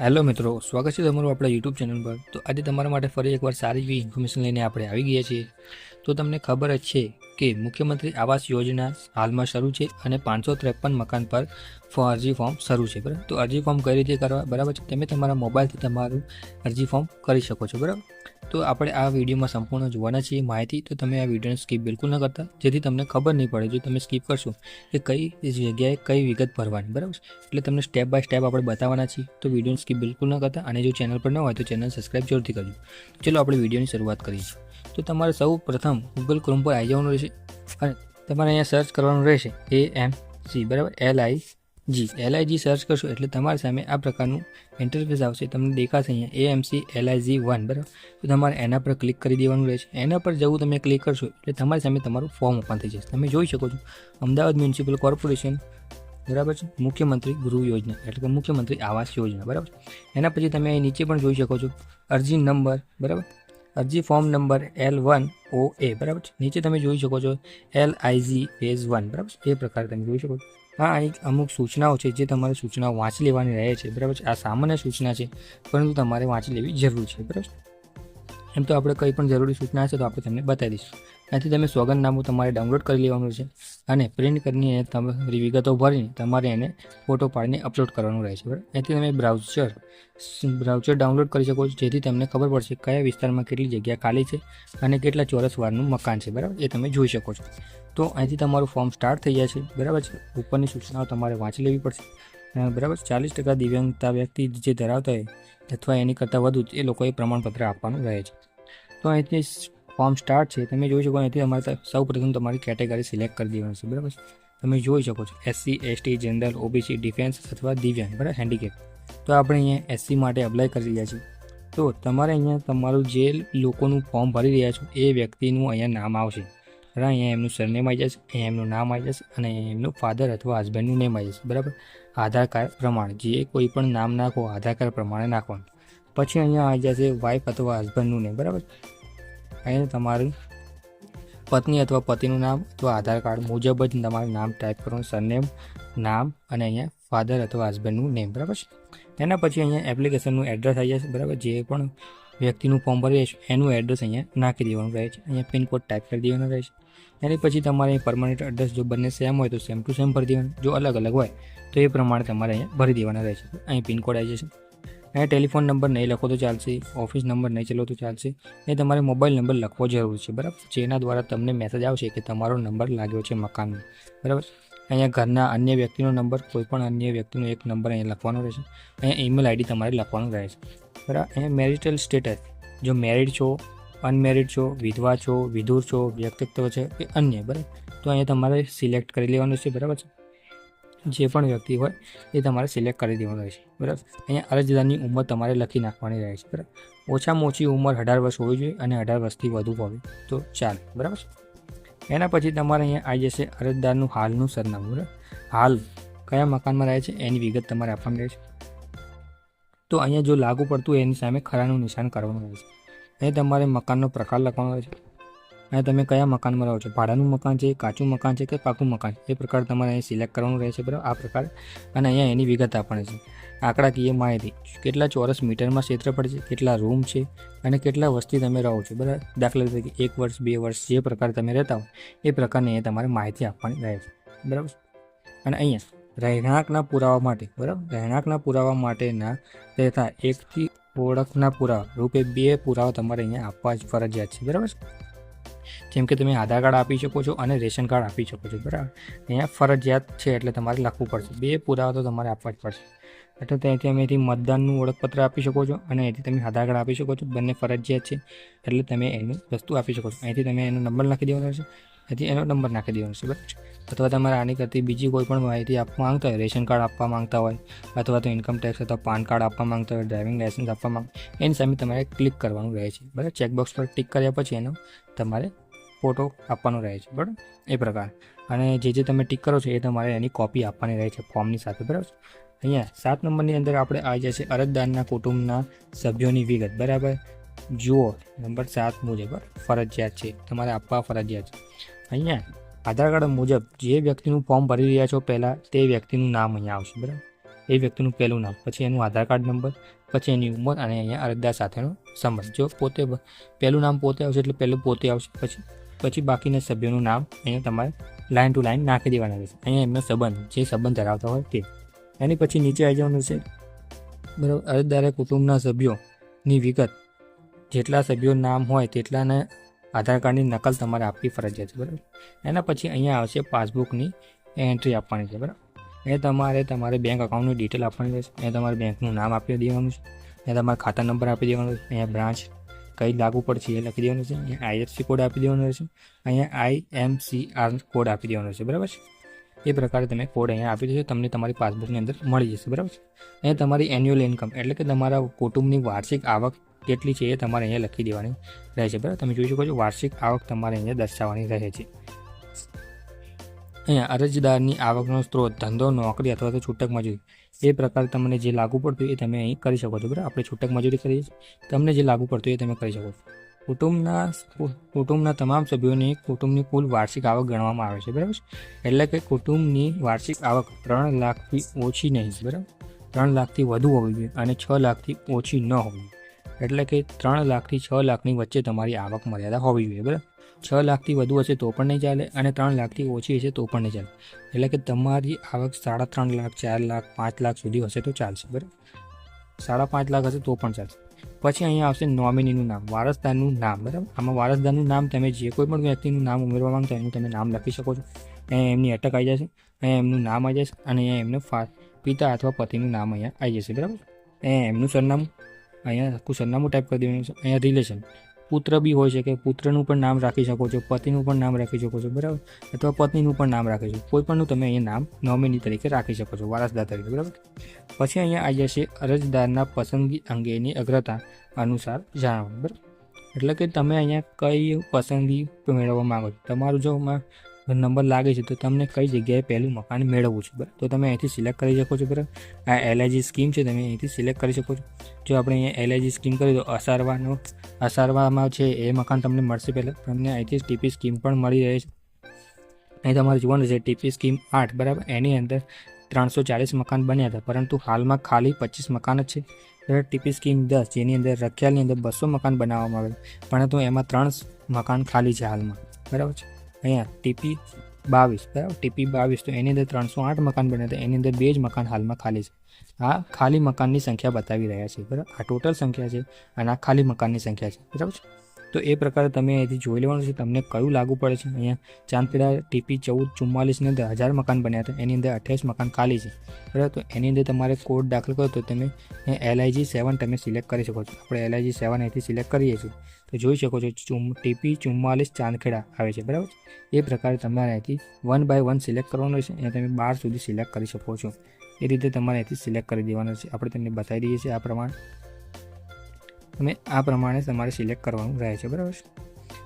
Hello મિત્રો, સ્વાગત છે તમારું આપણા યુટ્યુબ ચેનલ પર. તો આજે તમારા માટે ફરી એકવાર સારી એવી ઇન્ફોર્મેશન લઈને આપણે આવી ગયા છીએ. તો તમને ખબર જ છે કે મુખ્યમંત્રી આવાસ યોજના હાલમાં શરૂ છે અને પાંચસો ત્રેપન મકાન પર અરજી ફોર્મ શરૂ છે, બરાબર? તો અરજી ફોર્મ કઈ રીતે કરવા? બરાબર છે? તમે તમારા મોબાઈલથી તમારું અરજી ફોર્મ કરી શકો છો, બરાબર? તો આપણે આ વિડીયોમાં સંપૂર્ણ જોવાના છીએ માહિતી. તો તમે આ વિડીયોને સ્કીપ બિલકુલ ન કરતા. જેથી તમને ખબર નહીં પડે જો તમે સ્કીપ કરશો કે કઈ જગ્યાએ કઈ વિગત ભરવાની, બરાબર? એટલે તમને સ્ટેપ બાય સ્ટેપ આપણે બતાવવાના છીએ. તો વિડીયોને સ્કીપ બિલકુલ ન કરતા. અને જો ચેનલ પર ન હોય તો ચેનલ સબસ્ક્રાઈબ જરૂરથી કરજો. ચલો આપણે વિડીયોની શરૂઆત કરીએ. તો તમારે સૌ પ્રથમ ગૂગલ ક્રોમ પર આવી જવાનું રહેશે અને તમારે અહીંયા સર્ચ કરવાનું રહેશે એ એમ સી બરાબર? L I G L I G search કરશો એટલે તમારી સામે આ પ્રકારનું ઇન્ટરફેસ આવશે. તમને દેખાશે અહીંયા A M C L I G one બરાબર? તો તમારે એના પર ક્લિક કરી દેવાનું રહેશે. એના પર જવું તમે ક્લિક કરશો એટલે તમારી સામે તમારું ફોર્મ ઓપન થઈ જશે. તમે જોઈ શકો છો, અમદાવાદ મ્યુનિસિપલ કોર્પોરેશન બરાબર છે? મુખ્યમંત્રી ગૃહ યોજના, એટલે કે મુખ્યમંત્રી આવાસ યોજના, બરાબર? એના પછી તમે અહીં નીચે પણ જોઈ શકો છો, અરજી નંબર બરાબર? અરજી form number L one O A બરાબર છે? નીચે તમે જોઈ શકો છો એલ આઈઝી ફેઝ વન બરાબર છે? એ પ્રકારે તમે જોઈ શકો છો. હા અહીં અમુક સૂચનાઓ છે જે તમારે સૂચનાઓ વાંચી લેવાની રહે છે, બરાબર છે? આ સામાન્ય સૂચના છે, પરંતુ તમારે વાંચી લેવી જરૂર છે, બરાબર એમ તો આપણે કંઈ પણ જરૂરી સૂચના હશે તો આપણે તમને બતાવી દઈશું. ત્યાંથી તમે સોગંદનામું તમારે ડાઉનલોડ કરી લેવાનું છે અને પ્રિન્ટ કરીને તમારી વિગતો ભરીને તમારે એને ફોટો પાડીને અપલોડ કરવાનું રહે છે, બરાબર? એથી તમે બ્રાઉઝર બ્રાઉઝર ડાઉનલોડ કરી શકો છો, જેથી તમને ખબર પડશે કયા વિસ્તારમાં કેટલી જગ્યા ખાલી છે અને કેટલા ચોરસ વારનું મકાન છે, બરાબર? એ તમે જોઈ શકો છો. તો અહીંથી તમારું ફોર્મ સ્ટાર્ટ થઈ જાય છે, બરાબર છે? ઉપરની સૂચનાઓ તમારે વાંચી લેવી પડશે. બરાબર? ચાલીસ ટકા દિવ્યાંગતા વ્યક્તિ જે ધરાવતા હોય અથવા એની કરતાં વધુ, એ લોકોએ પ્રમાણપત્ર આપવાનું રહે છે. તો અહીંથી ફોર્મ સ્ટાર્ટ છે, તમે જોઈ શકો અહીંથી તમારે સૌ પ્રથમ તમારી કેટેગરી સિલેક્ટ કરી દેવાની છે, બરાબર તમે જોઈ શકો છો SC ST general OBC defence અથવા દિવ્યાંગ, બરાબર? હેન્ડીકેપ તો આપણે અહીંયા એસસી માટે એપ્લાય કરી રહ્યા છીએ. તો તમારે અહીંયા તમારું જે લોકોનું ફોર્મ ભરી રહ્યા છો, એ વ્યક્તિનું અહીંયા નામ આવશે. બરાબર? અહીંયા એમનું સરનેમ આવી જશે, અહીંયા એમનું નામ આવી જશે અને એમનું ફાધર અથવા હસબન્ડનું નેમ આવી જશે, બરાબર? આધાર કાર્ડ પ્રમાણે, જે કોઈ પણ નામ નાખો, આધાર કાર્ડ પ્રમાણે નાખવાનું. પછી અહીંયા આવી જશે વાઇફ અથવા હસબન્ડનું નેમ બરાબર? અહીંયા તમારું પત્ની અથવા પતિનું નામ અથવા આધાર કાર્ડ મુજબ જ તમારું નામ ટાઈપ કરવાનું સરનેમ નામ અને અહીંયા ફાધર અથવા હસબન્ડનું નેમ બરાબર છે? એના પછી અહીંયા એપ્લિકેશનનું એડ્રેસ આવી જશે, બરાબર? જે પણ વ્યક્તિનું ફોર્મ ભરી છે એનું એડ્રેસ અહીંયા નાખી દેવાનું રહે છે. અહીંયા પિનકોડ ટાઈપ કરી દેવાનો રહે છે. એની પછી તમારે પરમાનન્ટ એડ્રેસ જો બંને સેમ હોય તો સેમ ટુ સેમ ભરી દેવાનું. જો અલગ અલગ હોય તો એ પ્રમાણે તમારે અહીંયા ભરી દેવાના રહે છે. અહીં પિનકોડ આવી જશે. અહીંયા ટેલિફોન નંબર નહીં લખો તો ચાલશે ઓફિસ નંબર નહીં ચલો તો ચાલશે. એ તમારે મોબાઈલ નંબર લખવો જરૂરી છે, બરાબર? જેના દ્વારા તમને મેસેજ આવશે કે તમારો નંબર લાગ્યો છે મકાનનો બરાબર? અહીંયા ઘરના અન્ય વ્યક્તિનો નંબર કોઈપણ અન્ય વ્યક્તિનો એક નંબર અહીંયા લખવાનો રહેશે. અહીંયા ઈમેલ આઈડી તમારે લખવાનું રહેશે બરાબર? અહીંયા મેરિટલ સ્ટેટસ જો મેરિડ છો અનમેરિડ છો, વિધવા છો, વિધુર છો, વ્યક્તિત્વ છે કે અન્ય, બરાબર? તો અહીંયા તમારે સિલેક્ટ કરી લેવાનું છે, બરાબર છે? જે પણ વ્યક્તિ હોય એ તમારે સિલેક્ટ કરી દેવાનું રહેશે બરાબર? અહીંયા અરજદારની ઉંમર તમારે લખી નાખવાની રહે છે. બરાબર? ઓછામાં ઓછી ઉંમર અઢાર વર્ષ હોવી જોઈએ અને અઢાર વર્ષથી વધુ હોવી તો ચાલે. બરાબર એના પછી તમારે અહીંયા આવી જશે અરજદારનું હાલનું સરનામું. બરાબર? હાલ કયા મકાનમાં રહે છે? એની વિગત તમારે આપવાની રહેશે તો અહીંયા જો લાગુ પડતું એની સામે ખરાનું નિશાન કરવાનું રહેશે અહીં તમારે મકાનનો પ્રકાર લખવાનો રહેશે અહીં તમે કયા મકાનમાં રહો છો? ભાડાનું મકાન છે, કાચું મકાન છે કે પાકું મકાન? એ પ્રકાર તમારે અહીં સિલેક્ટ કરવાનું રહેશે, બરાબર? આ પ્રકાર. અને અહીંયા એની વિગત આપવાની છે. આંકડાકીય માહિતી. કેટલા ચોરસ મીટરમાં ક્ષેત્રફળ છે? કેટલા રૂમ છે? અને કેટલા વસ્તી તમે રહો છો? બરાબર? દાખલા તરીકે, એક વર્ષ, બે વર્ષ જે પ્રકાર તમે રહેતા હોય, એ પ્રકારની અહીંયા તમારે માહિતી આપવાની રહે છે. બરાબર? અને અહીંયા, રહેણાંકના પુરાવા માટે, બરાબર? રહેણાંકના પુરાવા માટેના રહેતા એકથી ઓળખના પુરાવા, રૂપે બે પુરાવા તમારે અહીંયા આપવા જ ફરજિયાત છે. બરાબર? જેમ કે તમે આધાર કાર્ડ આપી શકો છો અને રેશન કાર્ડ આપી શકો છો, બરાબર? અહીંયા ફરજિયાત છે એટલે તમારે લખવું પડશે. બે પુરાવા તો તમારે આપવા જ પડશે. એટલે ત્યાંથી અમે મતદાનનું ઓળખપત્ર આપી શકો છો અને અહીંથી તમે આધાર કાર્ડ આપી શકો છો. બંને ફરજિયાત છે એટલે તમે એની વસ્તુ આપી શકો છો. અહીંથી તમે એનો નંબર નાખી દેવાનો છે અહીંથી એનો નંબર નાખી દેવાનો છે બરાબર? અથવા તમારે આની કરતી બીજી કોઈ પણ માહિતી આપવા માંગતા હોય, રેશન કાર્ડ આપવા માંગતા હોય, અથવા તો ઇન્કમ ટેક્સ અથવા પાન કાર્ડ આપવા માંગતા હોય ડ્રાઇવિંગ લાઇસન્સ આપવા માંગ એની સામે તમારે ક્લિક કરવાનું રહે છે, બરાબર? ચેકબોક્સ પર ટિક કર્યા પછી એનો તમારે ફોટો આપવાનો રહે છે, બરાબર? એ પ્રકાર. અને જે જે તમે ટીક કરો છો એ તમારે એની કોપી આપવાની રહે છે ફોર્મની સાથે, બરાબર અહીંયા સાત નંબરની અંદર આપણે આવી જશે અરજદારના કુટુંબના સભ્યોની વિગત, બરાબર? જુઓ, નંબર સાત મુજબ ફરજિયાત છે. તમારે આપવા ફરજિયાત છે. અહીંયા આધાર કાર્ડ મુજબ જે વ્યક્તિનું ફોર્મ ભરી રહ્યા છો પહેલાં, તે વ્યક્તિનું નામ અહીંયા આવશે, બરાબર? એ વ્યક્તિનું પહેલું નામ, પછી એનું આધાર કાર્ડ નંબર, પછી એની ઉંમર અને અહીંયા અરજદાર સાથેનો સંબંધ. જો પોતે પહેલું નામ પોતે આવશે એટલે પહેલું પોતે આવશે, પછી પછી બાકીના સભ્યોનું નામ અહીંયા તમારે લાઇન ટુ લાઇન નાખી દેવાના રહેશે. અહીંયા એમનો સંબંધ, જે સંબંધ ધરાવતા હોય તે. એની પછી નીચે આવી જવાનું છે, બરાબર, અરજદારે કુટુંબના સભ્યોની વિગત. જેટલા સભ્યોનું નામ હોય તેટલાને આધાર કાર્ડની નકલ તમારે આપવી ફરજિયાત છે, બરાબર? એના પછી અહીંયા આવશે પાસબુકની એન્ટ્રી આપવાની છે, બરાબર? એ તમારે તમારે બેંક અકાઉન્ટની ડિટેલ આપવાની રહેશે. એ તમારે બેંકનું નામ આપી દેવાનું છે. એ તમારા ખાતા નંબર આપી દેવાનો છે. અહીંયા બ્રાન્ચ કઈ લાગુ પડશે એ લખી દેવાનું છે. અહીંયા આઈએફસી કોડ આપી દેવાનો રહેશે. અહીંયા I M C R code આપી દેવાનો છે બરાબર છે? એ પ્રકારે તમે કોડ અહીંયા આપી દેશો, તમને તમારી પાસબુકની અંદર મળી જશે. બરાબર છે? અહીંયા તમારી એન્યુઅલ ઇન્કમ એટલે કે તમારા કુટુંબની વાર્ષિક આવક કેટલી છે એ તમારે અહીંયા લખી દેવાની રહે છે બરાબર? તમે જોઈ શકો છો, વાર્ષિક આવક તમારે અહીંયા દર્શાવવાની રહે છે. અહીંયા અરજદારની આવકનો સ્ત્રોત, ધંધો, નોકરી અથવા તો છૂટક મજૂરી, એ પ્રકાર તમને જે લાગુ પડતું એ તમે અહીં કરી શકો છો, બરાબર? આપણે છૂટક મજૂરી કરીએ છીએ. તમને જે લાગુ પડતું એ તમે કરી શકો છો. કુટુંબના કુટુંબના તમામ સભ્યોની કુટુંબની કુલ વાર્ષિક આવક ગણવામાં આવે છે, બરાબર? એટલે કે કુટુંબની વાર્ષિક આવક ત્રણ લાખથી ઓછી નહીં, બરાબર? ત્રણ લાખથી વધુ હોવી જોઈએ અને છ લાખથી ઓછી ન હોવી જોઈએ. એટલે કે ત્રણ લાખથી છ લાખની વચ્ચે તમારી આવક મર્યાદા હોવી જોઈએ, બરાબર? છ લાખથી વધુ હશે તો પણ નહીં ચાલે અને ત્રણ લાખથી ઓછી હશે તો પણ નહીં ચાલે. એટલે કે તમારી આવક સાડા ત્રણ લાખ, ચાર લાખ, પાંચ લાખ સુધી હશે તો ચાલશે, બરાબર? સાડા પાંચ લાખ હશે તો પણ ચાલશે. પછી અહીંયા આવશે નોમિનીનું નામ વારસદારનું નામ, બરાબર? આમાં વારસદારનું નામ તમે જે કોઈ પણ વ્યક્તિનું નામ ઉમેરવા માંગતા એનું તમે નામ લખી શકો છો. અહીંયા એમની અટક આવી જશે, અહીંયા એમનું નામ આવી જશે અને અહીંયા એમને પિતા અથવા પતિનું નામ અહીંયા આવી જશે, બરાબર? અહીંયા એમનું સરનામું, અહીંયા આખું સરનામું ટાઈપ કરી દેવાનું છે, અહીંયા રિલેશન પુત્ર બી હોય છે કે પુત્રનું પણ નામ રાખી શકો છો, પતિનું પણ નામ રાખી શકો છો, બરાબર? અથવા પત્નીનું પણ નામ રાખી શકો કોઈ પણનું તમે અહીંયા નામ નોમિની તરીકે રાખી શકો છો વારસદાર તરીકે, બરાબર? પછી અહીંયા આવી જશે અરજદારના પસંદગી અંગેની અગ્રતા અનુસાર જાણવાનું બરાબર? એટલે કે તમે અહીંયા કઈ પસંદગી મેળવવા માંગો છો? તમારું જો નંબર લાગે છે તો તમને કઈ જગ્યાએ પહેલું મકાન મેળવવું છે, બરાબર? તો તમે અહીંથી સિલેક્ટ કરી શકો છો, બરાબર? આ એલઆઈજી સ્કીમ છે, તમે અહીંથી સિલેક્ટ કરી શકો છો. જો આપણે અહીંયા એલઆઈજી સ્કીમ કરી તો અસારવાનો, અસારવામાં છે એ મકાન તમને મળશે પહેલાં. તમને અહીંથી ટીપી સ્કીમ પણ મળી રહે છે. અહીં તમારે જોવાનું છે ટીપી સ્કીમ આઠ, બરાબર? એની અંદર ત્રણસો ચાલીસ મકાન બન્યા હતા, પરંતુ હાલમાં ખાલી પચીસ મકાન જ છે. ટીપી સ્કીમ દસ, જેની અંદર રખિયાલની અંદર બસો મકાન બનાવવામાં આવે પરંતુ એમાં ત્રણ મકાન ખાલી છે હાલમાં. બરાબર છે? અહીંયા ટીપી બાવીસ, બરાબર? ટીપી બાવીસ, તો એની અંદર ત્રણસો આઠ મકાન બન્યા હતા એની અંદર બે જ મકાન હાલમાં ખાલી છે. આ ખાલી મકાનની સંખ્યા બતાવી રહ્યા છે, બરાબર? આ ટોટલ સંખ્યા છે અને આ ખાલી મકાનની સંખ્યા છે, બરાબર છે? તો એ પ્રકારે તમે અહીંથી જોઈ લેવાનું છે, તમને કયું લાગુ પડે છે? અહીંયા ચાંદપીડા ટીપી ચૌદ ચુમ્માલીસની અંદર હજાર મકાન બન્યા હતા, એની અંદર અઠ્યાવીસ મકાન ખાલી છે, બરાબર? તો એની અંદર તમારે કોડ દાખલ કરો, તો તમે એલઆઈજી સેવન તમે સિલેક્ટ કરી શકો છો. આપણે એલઆઈજી સેવન અહીંથી સિલેક્ટ કરીએ છીએ. તો જોઈ શકો છો, ચુમ, ટીપી ચુમ્માલીસ ચાંદખેડા આવે છે, બરાબર એ પ્રકારે તમારે અહીંથી વન બાય વન સિલેક્ટ કરવાનો છે અને તમે બાર સુધી સિલેક્ટ કરી શકો છો. એ રીતે તમારે અહીંથી સિલેક્ટ કરી દેવાનું છે. આપણે તમને બતાવી દઈએ છીએ આ પ્રમાણે. તમે આ પ્રમાણે તમારે સિલેક્ટ કરવાનું રહે છે, બરાબર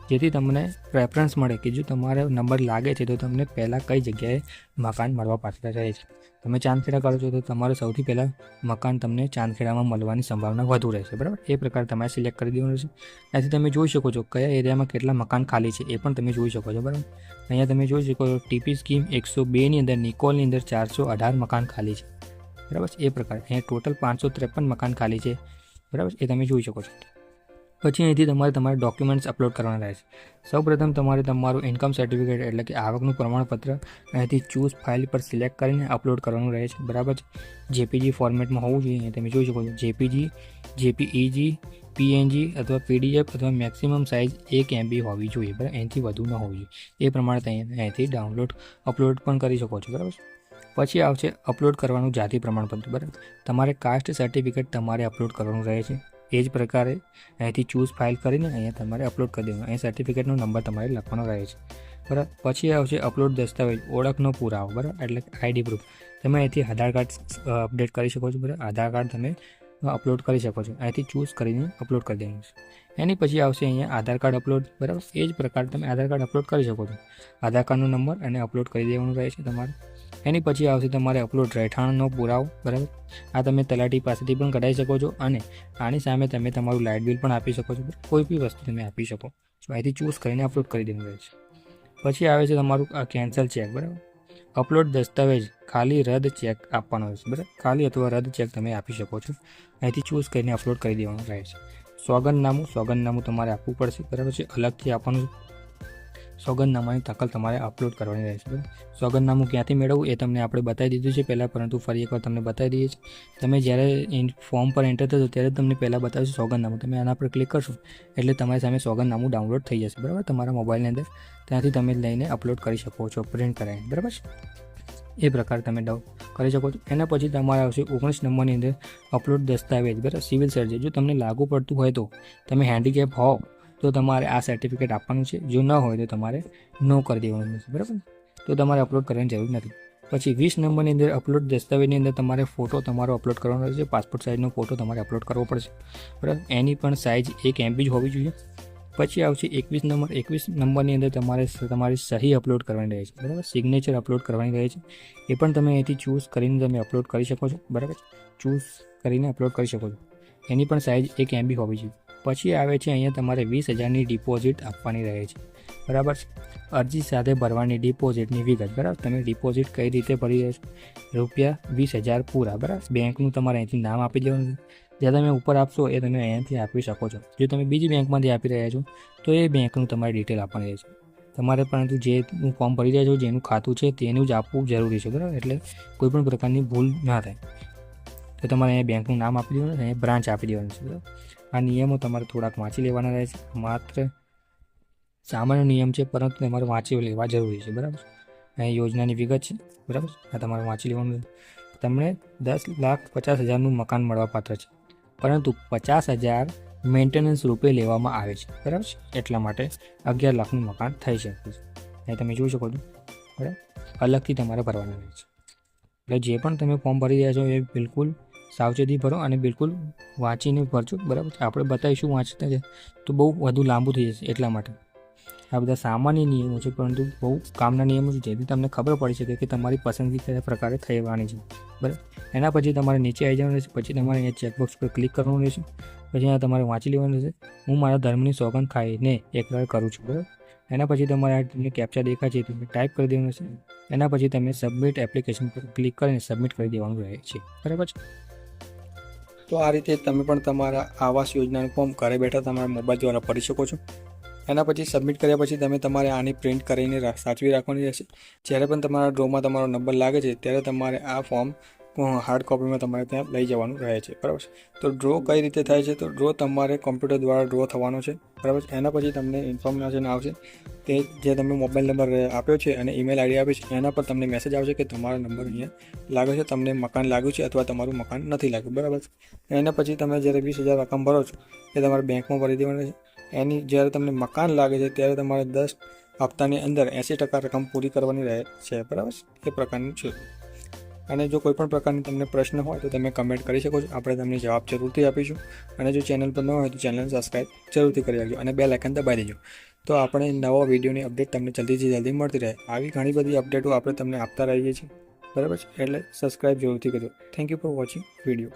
જેથી તમને પ્રેફરન્સ મળે કે જો તમારે નંબર લાગે છે, તો તમને પહેલાં કઈ જગ્યાએ મકાન મળવા પાત્ર રહે છે. તમે ચાંદખેડા કરો છો, તો તમારે સૌથી પહેલાં મકાન તમને ચાંદખેડામાં મળવાની સંભાવના વધુ રહેશે, બરાબર? એ પ્રકાર તમારે સિલેક્ટ કરી દેવાનું છે ત્યાંથી તમે જોઈ શકો છો કયા એરિયામાં કેટલા મકાન ખાલી છે, એ પણ તમે જોઈ શકો છો, બરાબર? અહીંયા તમે જોઈ શકો છો ટીપી સ્કીમ એકસો બેની અંદર નિકોલની અંદર ચારસો અઢાર મકાન ખાલી છે, બરાબર? એ પ્રકાર. અહીંયા ટોટલ પાંચસો ત્રેપન મકાન ખાલી છે, બરાબર? એ તમે જોઈ શકો છો. પછી અહીંથી તમારે તમારા ડોક્યુમેન્ટ્સ અપલોડ કરવાના રહેશે સૌપ્રથમ તમારે તમારું ઇન્કમ સર્ટિફિકેટ એટલે કે આવકનું પ્રમાણપત્ર અહીંથી ચૂઝ ફાઇલ પર સિલેક્ટ કરીને અપલોડ કરવાનું રહે છે. બરાબર છે? જેપીજી ફોર્મેટમાં હોવું જોઈએ તમે જોઈ શકો છો. જેપીજી જેપીઈજી પીએનજી અથવા પીડીએફ અથવા મેક્સિમમ સાઇઝ એક એમબી હોવી જોઈએ. બરાબર? એનાથી વધુ ન હોવી જોઈએ. એ પ્રમાણે તમે અહીંથી ડાઉનલોડ અપલોડ પણ કરી શકો છો. બરાબર પછી આવશે અપલોડ કરવાનું જાતિ પ્રમાણપત્ર. બરાબર? તમારે કાસ્ટ સર્ટિફિકેટ તમારે અપલોડ કરવાનું રહે છે. એ જ પ્રકારે અહીંથી ચૂઝ ફાઇલ કરીને અહીંયા તમારે અપલોડ કરી દેવાનું. અહીં સર્ટિફિકેટનો નંબર તમારે લખવાનો રહે છે. બરાબર? પછી આવશે અપલોડ દસ્તાવેજ, ઓળખનો પુરાવો, બરાબર? એટલે આઈડી પ્રૂફ તમે અહીંથી આધાર કાર્ડ અપડેટ કરી શકો છો, બરાબર? આધાર કાર્ડ તમે અપલોડ કરી શકો છો. અહીંથી ચૂઝ કરીને અપલોડ કરી દેવાનું છે. એની પછી આવશે અહીંયા આધાર કાર્ડ અપલોડ બરાબર? એ જ પ્રકાર તમે આધાર કાર્ડ અપલોડ કરી શકો છો. આધાર કાર્ડનો નંબર અને અપલોડ કરી દેવાનું રહે છે તમારે. એની પછી આવશે તમારે અપલોડ રહેઠાણનો પુરાવો, બરાબર? આ તમે તલાટી પાસેથી પણ કઢાવી શકો છો અને આની સામે તમે તમારું લાઇટ બિલ પણ આપી શકો છો કોઈ બી વસ્તુ તમે આપી શકો. છો અહીંથી ચૂઝ કરીને અપલોડ કરી દેવાનું રહે છે પછી આવે છે તમારું, આ કેન્સલ ચેક બરાબર? અપલોડ દસ્તાવેજ, ખાલી રદ ચેક આપવાનો રહેશે, બરાબર? ખાલી અથવા રદ ચેક તમે આપી શકો છો. અહીંથી ચૂઝ કરીને અપલોડ કરી દેવાનું રહે છે સોગંદનામું સોગંદનામું તમારે આપવું પડશે, બરાબર છે? અલગથી આપવાનું સોગંદનામાની તકલ તમારે અપલોડ કરવાની રહેશે સોગંદનામું ક્યાંથી મેળવવું એ તમને આપણે બતાવી દીધું છે પહેલાં, પરંતુ ફરી એકવાર તમને બતાવી દઈએ છીએ. તમે જ્યારે ફોર્મ પર એન્ટર થશો ત્યારે તમને પહેલાં બતાવશે સોગંદનામું. તમે આના પર ક્લિક કરશો એટલે તમારી સામે સોગંદનામું ડાઉનલોડ થઈ જશે, બરાબર? તમારા મોબાઈલની અંદર. ત્યાંથી તમે લઈને અપલોડ કરી શકો છો પ્રિન્ટ કરાવીને, બરાબર છે? એ પ્રકાર તમે ડાઉન કરી શકો છો. એના પછી તમારે આવશે ઓગણીસ નંબરની અંદર અપલોડ દસ્તાવેજ, બરાબર? Civil surgeon. જો તમને લાગુ પડતું હોય તો તમે હેન્ડીકેપ હોવ તો તમારે આ સર્ટિફિકેટ આપવાનું છે. જો ન હોય તો તમારે નો કરી દેવાનું છે. બરાબર તો તમારે અપલોડ કરવાની જરૂર નથી. પછી વીસ નંબરની અંદર અપલોડ દસ્તાવેજની અંદર તમારે ફોટો તમારો અપલોડ કરવાનો રહેશે. પાસપોર્ટ સાઇઝનો ફોટો તમારે અપલોડ કરવો પડશે. બરાબર? એની પણ સાઇઝ એક એમબી જ હોવી જોઈએ. પછી આવશે એકવીસ નંબર. એકવીસ નંબરની અંદર તમારે તમારી સહી અપલોડ કરવાની રહે છે. બરાબર? સિગ્નેચર અપલોડ કરવાની રહે છે. એ પણ તમે અહીંથી ચૂઝ કરીને તમે અપલોડ કરી શકો છો. બરાબર? ચૂઝ કરીને અપલોડ કરી શકો છો. એની પણ સાઇઝ એક એમબી હોવી જોઈએ. પછી આવે છે અહીંયા તમારે વીસ હજારની ડિપોઝિટ આપવાની રહે છે. બરાબર અરજી સાથે ભરવાની ડિપોઝિટની વિગત, બરાબર? તમે ડિપોઝિટ કઈ રીતે ભરી રહ્યા છો? રૂપિયા વીસ હજાર પૂરા, બરાબર? બેંકનું તમારે અહીંથી નામ આપી દેવાનું જ્યાં તમે ઉપર આપશો એ તમે અહીંયાથી આપી શકો છો. જો તમે બીજી બેંકમાંથી આપી રહ્યા છો, તો એ બેંકનું તમારે ડિટેલ આપવાની રહેશે તમારે પરંતુ જેનું ફોર્મ ભરી રહ્યા છો, જેનું ખાતું છે, તેનું જ આપવું જરૂરી છે, બરાબર? એટલે કોઈ પણ પ્રકારની ભૂલ ના થાય. તો તમારે અહીંયા બેંકનું નામ આપી દેવાનું અહીંયા બ્રાન્ચ આપી દેવાનું છે, બરાબર? આ નિયમો તમારે થોડાક વાંચી લેવાના રહે છે માત્ર સામાન્ય નિયમ છે, પરંતુ તમારે વાંચી લેવા જરૂરી છે, બરાબર અહીં યોજનાની વિગત છે, બરાબર આ તમારે વાંચી લેવાનું તમને દસ લાખ પચાસ હજારનું મકાન મળવાપાત્ર છે, પરંતુ પચાસ હજાર મેન્ટેનન્સ રૂપે લેવામાં આવે છે, બરાબર છે? એટલા માટે અગિયાર લાખનું મકાન થઈ શકે છે. અહીં તમે જોઈ શકો છો, બરાબર? અલગથી તમારે ભરવાનું રહે છે. એટલે જે પણ તમે ફોર્મ ભરી રહ્યા છો એ બિલકુલ સાવચેતી ભરો અને બિલકુલ વાંચીને ભરજો, બરાબર આપણે બતાવીશું વાંચતા છે? તો બહુ વધુ લાંબુ થઈ જશે એટલા માટે. આ બધા સામાન્ય નિયમો છે, પરંતુ બહુ કામના નિયમો છે, જેથી તમને ખબર પડી શકે કે તમારી પસંદગી કયા પ્રકારે થવાની છે, બરાબર? એના પછી તમારે નીચે આવી જવાનું રહેશે, પછી તમારે અહીંયા ચેકબોક્સ પર ક્લિક કરવાનું રહેશે, પછી અહીંયા તમારે વાંચી લેવાનું રહેશે, હું મારા ધર્મની સોગંદ ખાઈને એકવાર કરું છું, બરાબર? એના પછી તમારે આ તમને કેપ્ચા દેખાય છે, તમે ટાઈપ કરી દેવાનું છે એના પછી તમે સબમિટ એપ્લિકેશન પર ક્લિક કરીને સબમિટ કરી દેવાનું રહે છે, બરાબર છે? તો આ રીતે તમે પણ તમારા આવાસ યોજનાનું ફોર્મ ઘરે બેઠા તમારા મોબાઈલ દ્વારા ભરી શકો છો. એના પછી સબમિટ કર્યા પછી તમે તમારે આની પ્રિન્ટ કરીને સાચવી રાખવાની રહેશે. જ્યારે પણ તમારા ડ્રોમાં તમારો નંબર લાગે છે, ત્યારે તમારે આ ફોર્મ હાર્ડ કોપીમાં તમારે ત્યાં લઈ જવાનું રહે છે, બરાબર છે? તો ડ્રો કઈ રીતે થાય છે? તો ડ્રો તમારે કોમ્પ્યુટર દ્વારા ડ્રો થવાનો છે, બરાબર છે? એના પછી તમને ઇન્ફોર્મેશન આવશે. તે જે તમે મોબાઈલ નંબર આપ્યો છે અને ઈમેલ આઈડી આપી છે, એના પર તમને મેસેજ આવશે કે તમારો નંબર અહીંયા લાગ્યો છે, તમને મકાન લાગ્યું છે અથવા તમારું મકાન નથી લાગ્યું, બરાબર છે? એના પછી તમે જ્યારે વીસ હજાર રકમ ભરો છો, એ તમારે બેંકમાં ભરી દેવાની છે એની જ્યારે તમને મકાન લાગે છે, ત્યારે તમારે દસ હપ્તાની અંદર એંસી ટકા રકમ પૂરી કરવાની રહે છે, બરાબર એ પ્રકારનું છે. અને જો કોઈ પણ પ્રકારની તમને પ્રશ્ન હોય તો તમે કમેન્ટ કરી શકો છો. આપણે તમને જવાબ જરૂરથી આપીશું. અને જો ચેનલ પર ન હોય તો ચેનલ સબસ્ક્રાઈબ જરૂરથી કરી રાખજો અને બે લાઇકન દબાવી દેજો. તો આપણે નવા વિડીયોની અપડેટ તમને જલ્દીથી જલ્દી મળતી રહે. આવી ઘણી બધી અપડેટો આપણે તમને આપતા રહીએ છીએ. બરાબર છે? એટલે સબસ્ક્રાઈબ જરૂરથી કરજો. Thank you for watching video